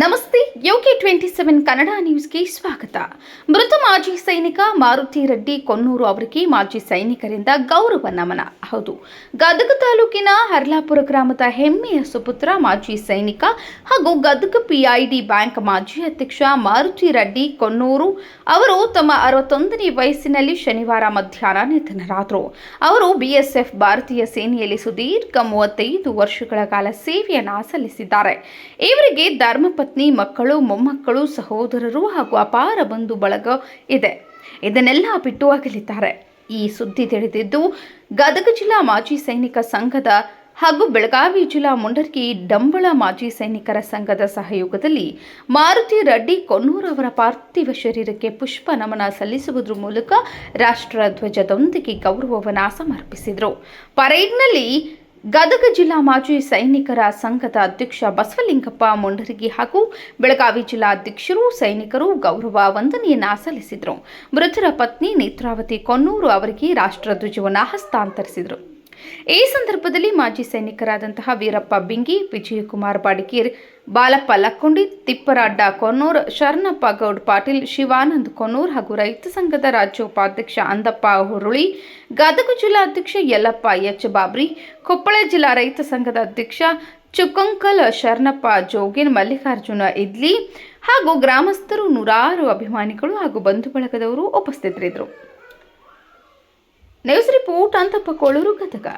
ನಮಸ್ತೆ, UK twenty seven Kannada ನ್ಯೂಸ್ಗೆ ಸ್ವಾಗತ. ಮೃತ ಮಾಜಿ ಸೈನಿಕ ಮಾರುತಿ ರೆಡ್ಡಿ ಕೊನ್ನೂರು ಅವರಿಗೆ ಮಾಜಿ ಸೈನಿಕರಿಂದ ಗೌರವ ನಮನ. ಹೌದು, ಗದಗ ತಾಲೂಕಿನ ಹರ್ಲಾಪುರ ಗ್ರಾಮದ ಹೆಮ್ಮೆಯ ಸುಪುತ್ರ ಮಾಜಿ ಸೈನಿಕ ಹಾಗೂ ಗದಗ ಪಿಐಡಿ ಬ್ಯಾಂಕ್ ಮಾಜಿ ಅಧ್ಯಕ್ಷ ಮಾರುತಿ ರೆಡ್ಡಿ ಕೊನ್ನೂರು ಅವರು ತಮ್ಮ ಅರವತ್ತೊಂದನೇ ವಯಸ್ಸಿನಲ್ಲಿ ಶನಿವಾರ ಮಧ್ಯಾಹ್ನ ನಿಧನರಾದರು. ಅವರು ಬಿಎಸ್ಎಫ್ ಭಾರತೀಯ ಸೇನೆಯಲ್ಲಿ ಸುದೀರ್ಘ ಮೂವತ್ತೈದು ವರ್ಷಗಳ ಕಾಲ ಸೇವೆಯನ್ನು ಸಲ್ಲಿಸಿದ್ದಾರೆ. ಇವರಿಗೆ ಧರ್ಮಪತ್ನಿ ಮಕ್ಕಳು, ಮೊಮ್ಮಕ್ಕಳು, ಸಹೋದರರು ಹಾಗೂ ಅಪಾರ ಬಂಧು ಬಳಗ ಇದೆ. ಇದನ್ನೆಲ್ಲ ಬಿಟ್ಟು ಅಗಲಿದ್ದಾರೆ. ಈ ಸುದ್ದಿ ತಿಳಿದಿದ್ದು, ಗದಗ ಜಿಲ್ಲಾ ಮಾಜಿ ಸೈನಿಕ ಸಂಘದ ಹಾಗೂ ಬೆಳಗಾವಿ ಜಿಲ್ಲಾ ಮುಂಡರ್ಗಿ ಡಂಬಳ ಮಾಜಿ ಸೈನಿಕರ ಸಂಘದ ಸಹಯೋಗದಲ್ಲಿ ಮಾರುತಿ ರೆಡ್ಡಿ ಕೊನ್ನೂರ್ ಅವರ ಪಾರ್ಥಿವ ಶರೀರಕ್ಕೆ ಪುಷ್ಪ ನಮನ ಸಲ್ಲಿಸುವುದರ ಮೂಲಕ ರಾಷ್ಟ್ರ ಧ್ವಜದೊಂದಿಗೆ ಗೌರವವನ್ನು ಸಮರ್ಪಿಸಿದರು. ಪರೇಡ್ನಲ್ಲಿ ಗದಗ ಜಿಲ್ಲಾ ಮಾಜಿ ಸೈನಿಕರ ಸಂಘದ ಅಧ್ಯಕ್ಷ ಬಸವಲಿಂಗಪ್ಪ ಮುಂಡರಗಿ ಹಾಗೂ ಬೆಳಗಾವಿ ಜಿಲ್ಲಾ ಅಧ್ಯಕ್ಷರು, ಸೈನಿಕರು ಗೌರವ ವಂದನೆಯನ್ನ ಸಲ್ಲಿಸಿದರು. ಮೃತರ ಪತ್ನಿ ನೇತ್ರಾವತಿ ಕೊನ್ನೂರು ಅವರಿಗೆ ರಾಷ್ಟ್ರಧ್ವಜವನ್ನು ಹಸ್ತಾಂತರಿಸಿದರು. ಈ ಸಂದರ್ಭದಲ್ಲಿ ಮಾಜಿ ಸೈನಿಕರಾದಂತಹ ವೀರಪ್ಪ ಬಿಂಗಿ, ವಿಜಯಕುಮಾರ್ ಬಾಡಿಕೇರ್ ಬಾಲಪ್ಪ ಲಕ್ಕುಂಡಿ ತಿಪ್ಪರಾಡ್ಡ ಕೊನ್ನೂರ್, ಶರಣಪ್ಪ ಗೌಡ್ ಪಾಟೀಲ್, ಶಿವಾನಂದ್ ಕೊನ್ನೂರ್ ಹಾಗೂ ರೈತ ಸಂಘದ ರಾಜ್ಯ ಉಪಾಧ್ಯಕ್ಷ ಅಂದಪ್ಪ ಹುರುಳಿ, ಗದಗ ಜಿಲ್ಲಾ ಅಧ್ಯಕ್ಷ ಯಲ್ಲಪ್ಪ ಎಚ್ ಬಾಬ್ರಿ, ಕೊಪ್ಪಳ ಜಿಲ್ಲಾ ರೈತ ಸಂಘದ ಅಧ್ಯಕ್ಷ ಚುಕ್ಕಂಕಲ್ ಶರಣಪ್ಪ ಜೋಗಿನ್, ಮಲ್ಲಿಕಾರ್ಜುನ ಇದ್ಲಿ ಹಾಗೂ ಗ್ರಾಮಸ್ಥರು ನೂರಾರು ಅಭಿಮಾನಿಗಳು ಹಾಗೂ ಬಂಧು ಬಳಗದವರು ಉಪಸ್ಥಿತರಿದ್ದರು. News report Anthappa Koluru Gadag